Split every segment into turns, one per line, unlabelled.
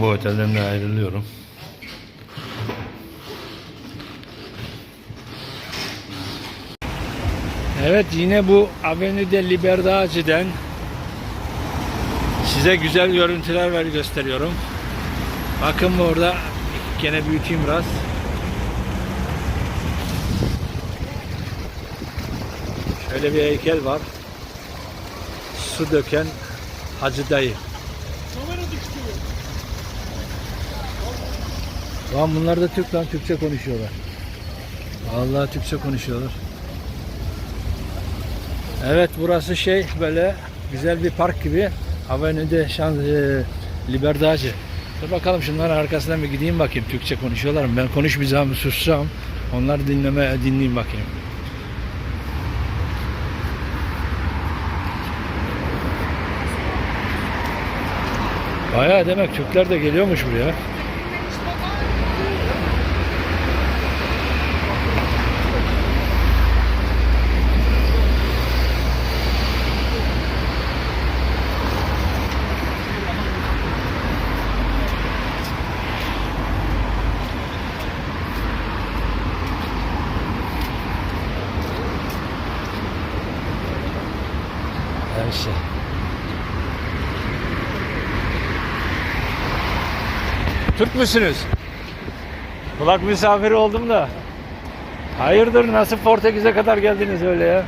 Bu otelden de ayrılıyorum. Evet yine bu Avenue de Libertade'den size güzel görüntüler ver gösteriyorum. Bakın burada gene büyüteyim biraz. Şöyle bir heykel var. Su döken Hacı Dayı. Lan bunlar da Türk lan Türkçe konuşuyorlar. Vallahi Türkçe konuşuyorlar. Evet burası şey böyle güzel bir park gibi. Avenue de Şans e, Libertador. Dur bakalım şunların arkasından bir gideyim bakayım Türkçe konuşuyorlar mı? Ben konuşmayacağım, susacağım. Onları dinleme dinleyeyim bakayım. Bayağı demek Türkler de geliyormuş buraya. Neyse. Türk müsünüz? Kulak misafiri oldum da. Hayırdır nasıl Portekiz'e kadar geldiniz öyle ya?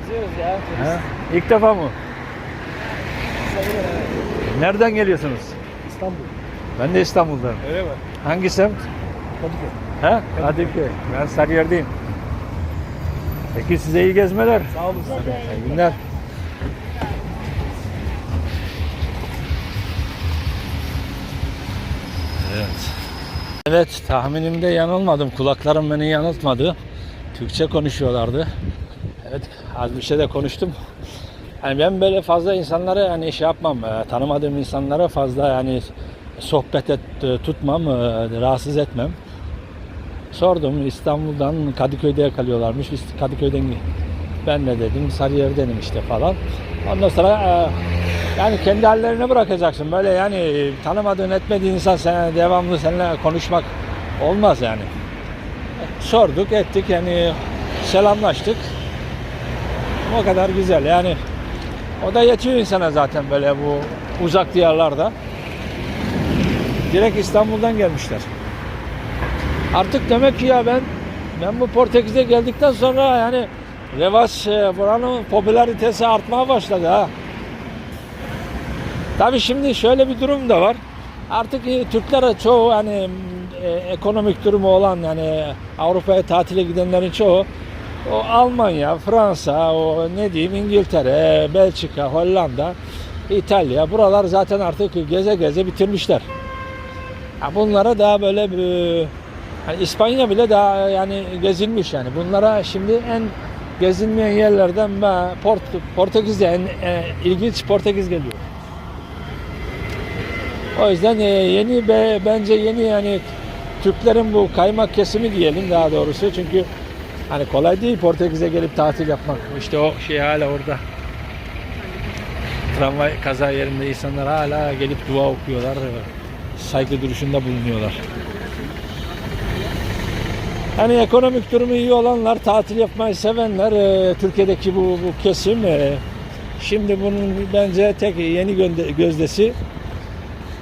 Geziyoruz ya.
Ha? İlk defa mı? Nereden geliyorsunuz?
İstanbul.
Ben de İstanbul'dan.
Öyle mi?
Hangi semt?
Kadıköy.
Ha? Kadıköy. Ben Sarıyer'deyim. Peki size iyi gezmeler.
Sağ olun.
İyi günler. Evet tahminimde yanılmadım. Kulaklarım beni yanıltmadı. Türkçe konuşuyorlardı. Evet az bir şey de konuştum. Yani ben böyle fazla insanlara yani şey yapmam. e, Tanımadığım insanlara fazla yani sohbet et, e, tutmam, e, rahatsız etmem. Sordum İstanbul'dan Kadıköy'de kalıyorlarmış. Kadıköy'den ben de dedim Sarıyer'denim işte falan. Ondan sonra yani kendi hallerine bırakacaksın. Böyle yani tanımadığın etmediğin insan sana devamlı seninle konuşmak olmaz yani. Sorduk ettik yani selamlaştık. O kadar güzel yani. O da yetiyor insana zaten böyle bu uzak diyarlarda. Direkt İstanbul'dan gelmişler. Artık demek ki ya ben ben bu Portekiz'e geldikten sonra yani Revas e, buranın popülaritesi artmaya başladı ha. Tabii şimdi şöyle bir durum da var. Artık e, Türkler çoğu hani e, ekonomik durumu olan yani Avrupa'ya tatile gidenlerin çoğu o Almanya, Fransa, o ne diyeyim İngiltere, Belçika, Hollanda, İtalya buralar zaten artık geze geze bitirmişler. Ha bunlara daha böyle bir hani İspanya bile daha yani gezilmiş yani. Bunlara şimdi en gezilmeyen yerlerden Port Portekiz'de en, en ilginç Portekiz geliyor. O yüzden e, yeni be, bence yeni yani Türklerin bu kaymak kesimi diyelim daha doğrusu çünkü hani kolay değil Portekiz'e gelip tatil yapmak. İşte o şey hala orada. Tramvay kaza yerinde insanlar hala gelip dua okuyorlar. Saygı duruşunda bulunuyorlar. Hani ekonomik durumu iyi olanlar, tatil yapmayı sevenler, e, Türkiye'deki bu, bu kesim e, şimdi bunun bence tek yeni gözdesi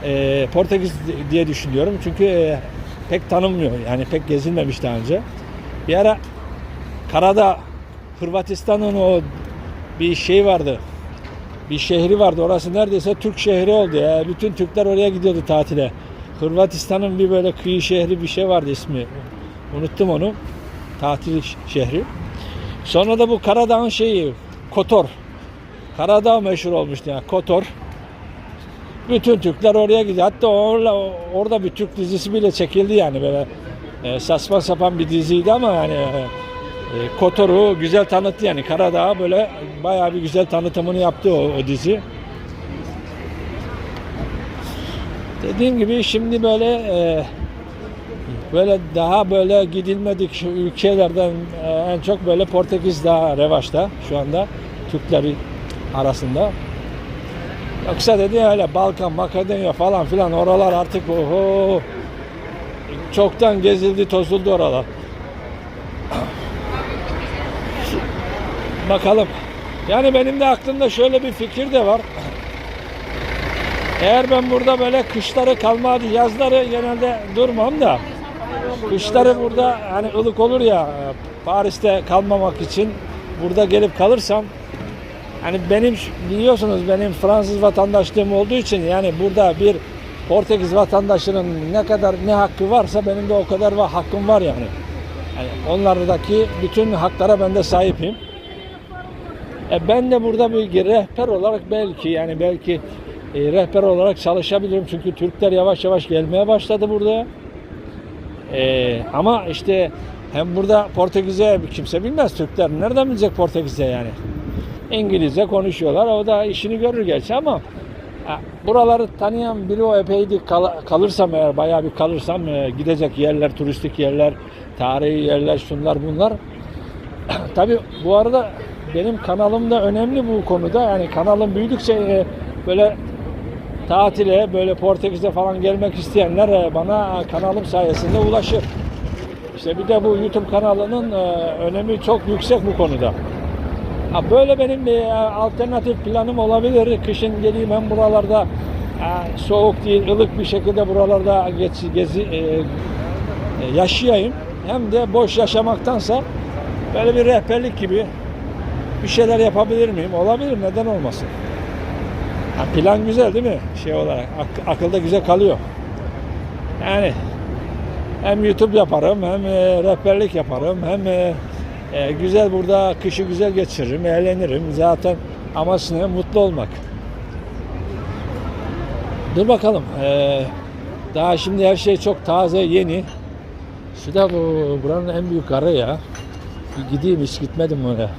e, Portekiz diye düşünüyorum. Çünkü e, pek tanınmıyor. Yani pek gezilmemiş daha önce. Bir ara Karada Hırvatistan'ın o bir şey vardı. Bir şehri vardı. Orası neredeyse Türk şehri oldu ya. Bütün Türkler oraya gidiyordu tatile. Hırvatistan'ın bir böyle kıyı şehri bir şey vardı ismi. Unuttum onu. Tatil şehri. Sonra da bu Karadağ'ın şeyi Kotor. Karadağ meşhur olmuştu yani Kotor. Bütün Türkler oraya gidiyor. Hatta orada, orada bir Türk dizisi bile çekildi yani böyle e, saçma sapan bir diziydi ama yani e, Kotor'u güzel tanıttı yani Karadağ böyle bayağı bir güzel tanıtımını yaptı o, o dizi. Dediğim gibi şimdi böyle e, böyle daha böyle gidilmedik ülkelerden e, en çok böyle Portekiz daha revaçta şu anda Türkleri arasında. Yoksa dedi öyle Balkan, Makedonya falan filan oralar artık oho çoktan gezildi tozuldu oralar. Bakalım. Yani benim de aklımda şöyle bir fikir de var. Eğer ben burada böyle kışları kalmadı, yazları genelde durmam da kışları burada hani ılık olur ya Paris'te kalmamak için burada gelip kalırsam hani benim biliyorsunuz benim Fransız vatandaşlığım olduğu için yani burada bir Portekiz vatandaşının ne kadar ne hakkı varsa benim de o kadar var, hakkım var yani. yani onlardaki bütün haklara ben de sahibim. E ben de burada bir rehber olarak belki yani belki e, rehber olarak çalışabilirim çünkü Türkler yavaş yavaş gelmeye başladı burada. E, ama işte hem burada Portekizce kimse bilmez Türkler nereden bilecek Portekizce yani. İngilizce konuşuyorlar o da işini görür gerçi ama buraları tanıyan biri o epeydi kal- kalırsam eğer bayağı bir kalırsam e, gidecek yerler turistik yerler tarihi yerler şunlar bunlar Tabi bu arada benim kanalım da önemli bu konuda. Yani kanalım büyüdükçe e, böyle tatile böyle Portekiz'e falan gelmek isteyenler e, bana kanalım sayesinde ulaşır. İşte bir de bu YouTube kanalının e, önemi çok yüksek bu konuda. Ha böyle benim bir e, alternatif planım olabilir. Kışın geleyim hem buralarda e, soğuk değil, ılık bir şekilde buralarda geç, gezi, e, e, yaşayayım. Hem de boş yaşamaktansa böyle bir rehberlik gibi bir şeyler yapabilir miyim? Olabilir. Neden olmasın? Ha, plan güzel değil mi? Şey olarak ak- akılda güzel kalıyor. Yani hem YouTube yaparım hem e, rehberlik yaparım hem e, e, güzel burada kışı güzel geçiririm, eğlenirim. Zaten amaç ne? Mutlu olmak. Dur bakalım. E, daha şimdi her şey çok taze, yeni. Şu da bu buranın en büyük karı ya. Bir gideyim hiç gitmedim oraya.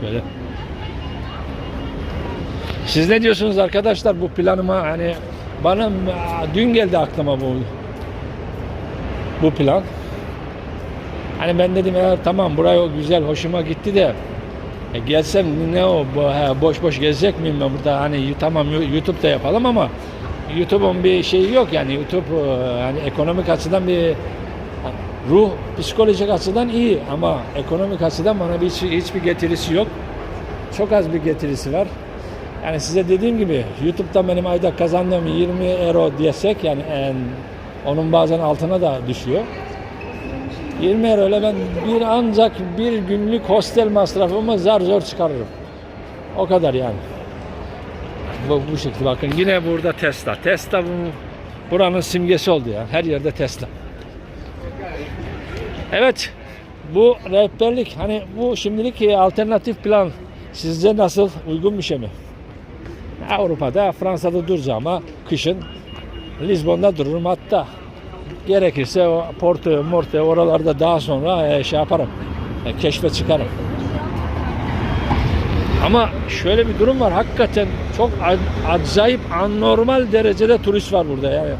Şöyle. Siz ne diyorsunuz arkadaşlar bu planıma hani bana dün geldi aklıma bu bu plan. Hani ben dedim eğer tamam buraya güzel hoşuma gitti de e, gelsem ne o boş boş gezecek miyim ben burada hani tamam YouTube'da yapalım ama YouTube'un bir şeyi yok yani YouTube e, hani ekonomik açıdan bir ruh psikolojik açıdan iyi ama ekonomik açıdan bana bir hiç, hiçbir getirisi yok. Çok az bir getirisi var. Yani size dediğim gibi YouTube'dan benim ayda kazandığım 20 euro diyesek yani en, onun bazen altına da düşüyor. 20 euro ben bir ancak bir günlük hostel masrafımı zar zor çıkarırım. O kadar yani. Bu, bu şekilde bakın yine burada Tesla. Tesla bu, buranın simgesi oldu ya. Her yerde Tesla. Evet. Bu rehberlik hani bu şimdilik e, alternatif plan sizce nasıl uygun bir şey mi? Avrupa'da Fransa'da duracağım ama kışın Lizbon'da dururum hatta gerekirse o Porto, Morte oralarda daha sonra e, şey yaparım. e, keşfe çıkarım. Ama şöyle bir durum var. Hakikaten çok acayip anormal derecede turist var burada yani.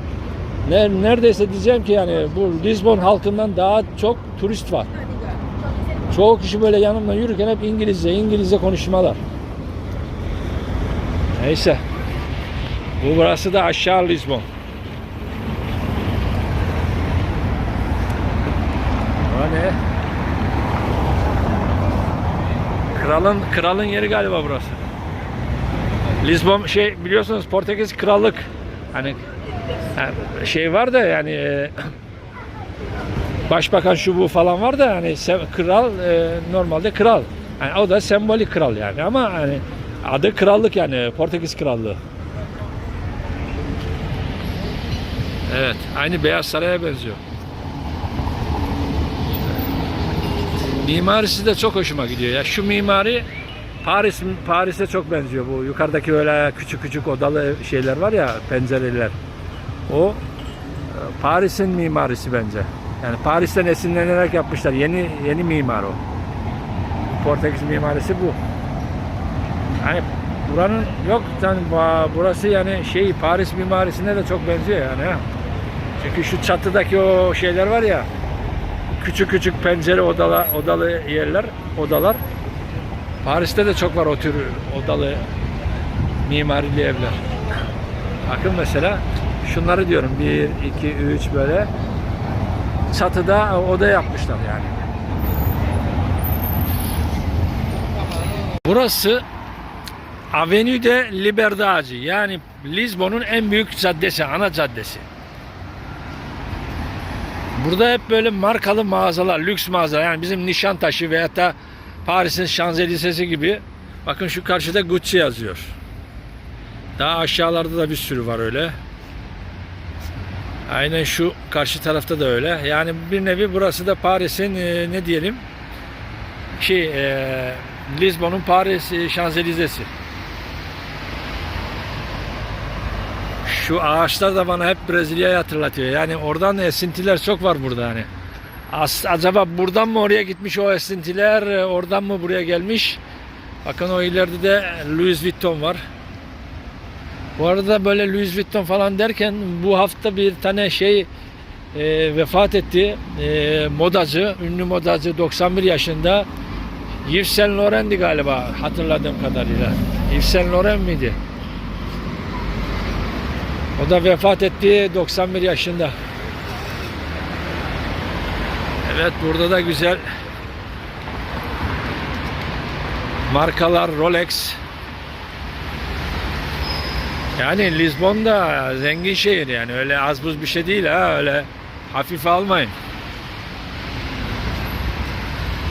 Ne, neredeyse diyeceğim ki yani bu Lisbon halkından daha çok turist var. Çoğu kişi böyle yanımda yürürken hep İngilizce, İngilizce konuşmalar. Neyse. Bu burası da aşağı Lisbon. Ne? Kralın kralın yeri galiba burası. Lisbon şey biliyorsunuz Portekiz krallık. Hani yani şey var da yani e, başbakan şu bu falan var da hani kral e, normalde kral. Yani o da sembolik kral yani ama hani adı krallık yani Portekiz krallığı. Evet, aynı Beyaz Saray'a benziyor. Mimarisi de çok hoşuma gidiyor ya. Şu mimari Paris Paris'e çok benziyor bu. Yukarıdaki öyle küçük küçük odalı şeyler var ya, pencereler. O e, Paris'in mimarisi bence. Yani Paris'ten esinlenerek yapmışlar. Yeni yeni mimar o. Portekiz mimarisi bu. Yani buranın yok yani burası yani şey Paris mimarisine de çok benziyor yani. Çünkü şu çatıdaki o şeyler var ya küçük küçük pencere odalar, odalı yerler, odalar. Paris'te de çok var o tür odalı mimarili evler. Bakın mesela şunları diyorum. 1, 2, 3 böyle. Çatıda oda yapmışlar yani. Burası Avenue de Liberdade yani Lizbon'un en büyük caddesi, ana caddesi. Burada hep böyle markalı mağazalar, lüks mağazalar yani bizim Nişantaşı veyahut da Paris'in Şanzelize'si gibi. Bakın şu karşıda Gucci yazıyor. Daha aşağılarda da bir sürü var öyle. Aynen şu karşı tarafta da öyle. Yani bir nevi burası da Paris'in e, ne diyelim şey e, Lizbon'un Paris e, Şanzelize'si. Şu ağaçlar da bana hep Brezilya'yı hatırlatıyor. Yani oradan esintiler çok var burada hani. As, acaba buradan mı oraya gitmiş o esintiler, e, oradan mı buraya gelmiş? Bakın o ileride de Louis Vuitton var. Bu arada böyle Louis Vuitton falan derken bu hafta bir tane şey e, vefat etti. E, modacı, ünlü modacı 91 yaşında. Yves Saint Laurent'di galiba hatırladığım kadarıyla. Yves Saint Laurent miydi? O da vefat etti 91 yaşında. Evet burada da güzel markalar Rolex. Yani Lisbon da zengin şehir yani öyle az buz bir şey değil ha öyle hafife almayın.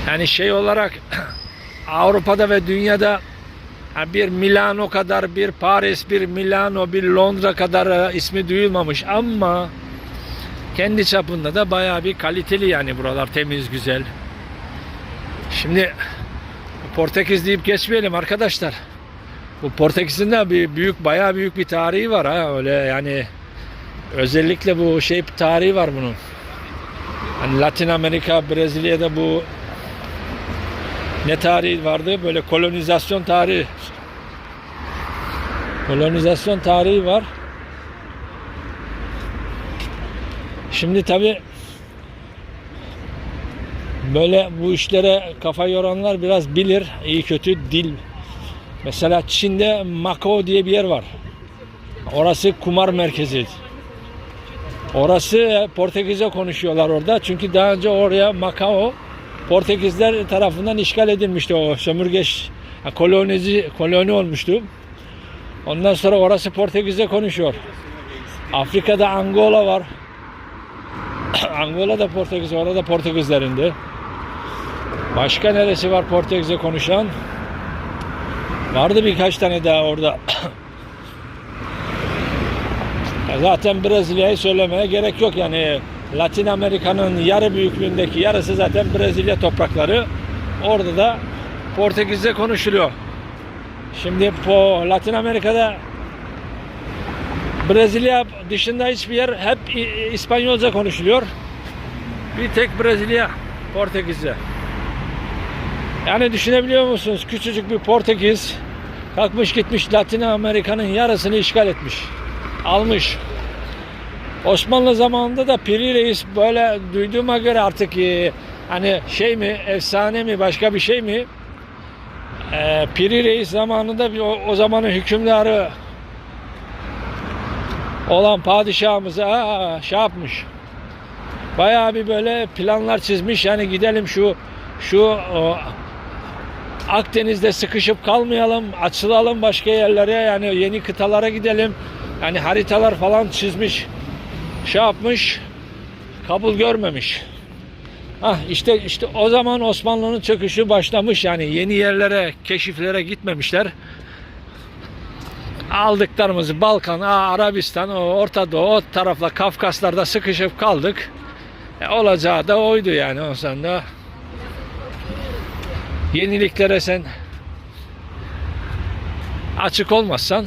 Yani şey olarak Avrupa'da ve dünyada bir Milano kadar, bir Paris, bir Milano, bir Londra kadar e, ismi duyulmamış ama kendi çapında da bayağı bir kaliteli yani buralar temiz, güzel. Şimdi Portekiz deyip geçmeyelim arkadaşlar. Bu Portekiz'in de bir büyük, bayağı büyük bir tarihi var ha öyle yani özellikle bu şey tarihi var bunun. Hani Latin Amerika, Brezilya'da bu ne tarihi vardı? Böyle kolonizasyon tarihi. Kolonizasyon tarihi var. Şimdi tabi böyle bu işlere kafa yoranlar biraz bilir. iyi kötü dil. Mesela Çin'de Macao diye bir yer var. Orası kumar merkezi. Orası Portekizce konuşuyorlar orada. Çünkü daha önce oraya Macao Portekizler tarafından işgal edilmişti o sömürgeç kolonizi koloni olmuştu. Ondan sonra orası Portekizce konuşuyor. Afrika'da Angola var. Angola da Portekiz, orada Portekizlerindi. Başka neresi var Portekizce konuşan? Vardı birkaç tane daha orada. Zaten Brezilya'yı söylemeye gerek yok yani. Latin Amerika'nın yarı büyüklüğündeki yarısı zaten Brezilya toprakları. Orada da Portekizce konuşuluyor. Şimdi po Latin Amerika'da Brezilya dışında hiçbir yer hep İspanyolca konuşuluyor. Bir tek Brezilya Portekizce. Yani düşünebiliyor musunuz? Küçücük bir Portekiz kalkmış gitmiş Latin Amerika'nın yarısını işgal etmiş. Almış. Osmanlı zamanında da Piri Reis böyle duyduğuma göre artık e, hani şey mi efsane mi başka bir şey mi e, Piri Reis zamanında bir o, o zamanın hükümdarı olan padişahımıza aa, şey yapmış. Bayağı bir böyle planlar çizmiş. Yani gidelim şu şu o, Akdeniz'de sıkışıp kalmayalım, açılalım başka yerlere yani yeni kıtalara gidelim. Yani haritalar falan çizmiş. Şey yapmış. Kabul görmemiş. Ah işte işte o zaman Osmanlı'nın çöküşü başlamış yani yeni yerlere, keşiflere gitmemişler. Aldıklarımızı Balkan, Arabistan, o Orta Doğu o tarafla Kafkaslarda sıkışıp kaldık. E, olacağı da oydu yani o sanda. Yeniliklere sen açık olmazsan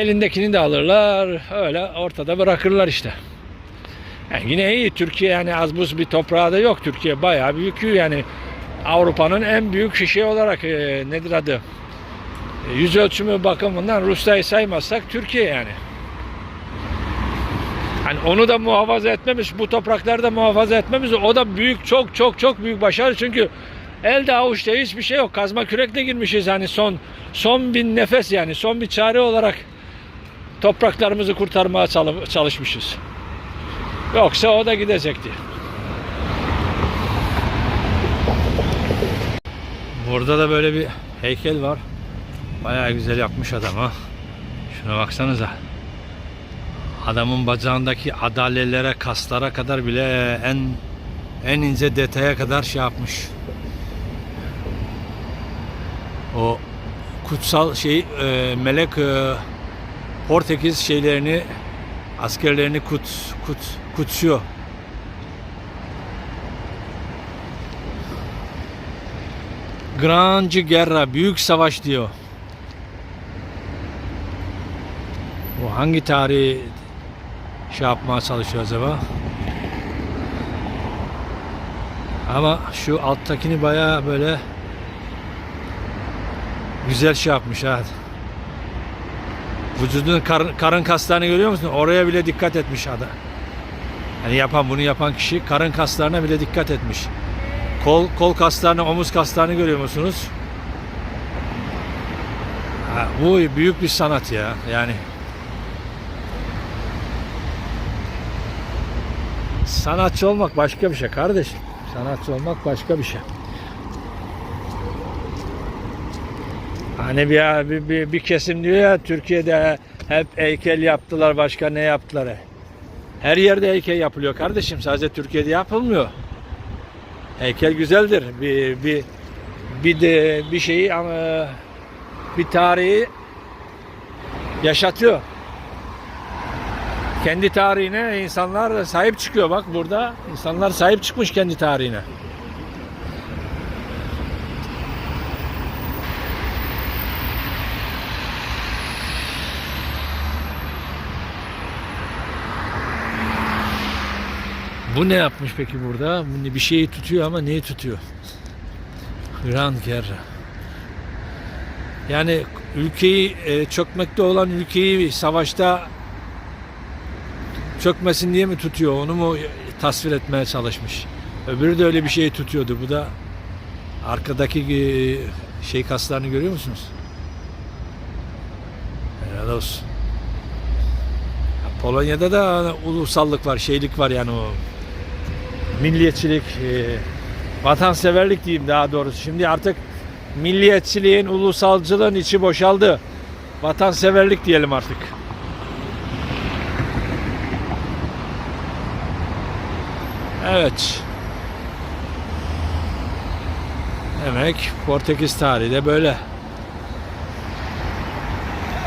elindekini de alırlar öyle ortada bırakırlar işte. Yani yine iyi Türkiye yani az buz bir toprağı da yok Türkiye bayağı büyük yani Avrupa'nın en büyük şişe olarak e, nedir adı? E, yüz ölçümü bakımından Rusya'yı saymazsak Türkiye yani. Hani onu da muhafaza etmemiz, bu toprakları da muhafaza etmemiz o da büyük çok çok çok büyük başarı çünkü elde avuçta hiçbir şey yok. Kazma kürekle girmişiz hani son son bir nefes yani son bir çare olarak topraklarımızı kurtarmaya çalı- çalışmışız. Yoksa o da gidecekti. Burada da böyle bir heykel var. Bayağı güzel yapmış adam ha. Şuna baksanıza. Adamın bacağındaki adalelere, kaslara kadar bile en en ince detaya kadar şey yapmış. O kutsal şey e, melek e, Portekiz şeylerini askerlerini kut kut kutsuyor. Grande Guerra, büyük savaş diyor. Bu hangi tarihi şey yapmaya çalışıyor acaba? Ama şu alttakini bayağı böyle güzel şey yapmış ha. Vücudun karın, karın kaslarını görüyor musun? Oraya bile dikkat etmiş adam. Hani yapan bunu yapan kişi karın kaslarına bile dikkat etmiş. Kol kol kaslarını, omuz kaslarını görüyor musunuz? Ha, bu büyük bir sanat ya. Yani sanatçı olmak başka bir şey kardeşim. Sanatçı olmak başka bir şey. Hani bir, bir, bir, bir kesim diyor ya Türkiye'de hep heykel yaptılar başka ne yaptılar. Her yerde heykel yapılıyor kardeşim sadece Türkiye'de yapılmıyor. Heykel güzeldir. Bir bir bir de bir şeyi ama bir tarihi yaşatıyor. Kendi tarihine insanlar sahip çıkıyor bak burada. insanlar sahip çıkmış kendi tarihine. Bu ne yapmış peki burada? Bu Bir şeyi tutuyor ama neyi tutuyor? Grand Guerra. Yani ülkeyi e, çökmekte olan ülkeyi savaşta çökmesin diye mi tutuyor? Onu mu tasvir etmeye çalışmış? Öbürü de öyle bir şeyi tutuyordu. Bu da arkadaki e, şey kaslarını görüyor musunuz? Helal olsun. Polonya'da da ulusallık var, şeylik var yani o milliyetçilik, e, vatanseverlik diyeyim daha doğrusu. Şimdi artık milliyetçiliğin, ulusalcılığın içi boşaldı. Vatanseverlik diyelim artık. Evet. Demek Portekiz tarihi de böyle.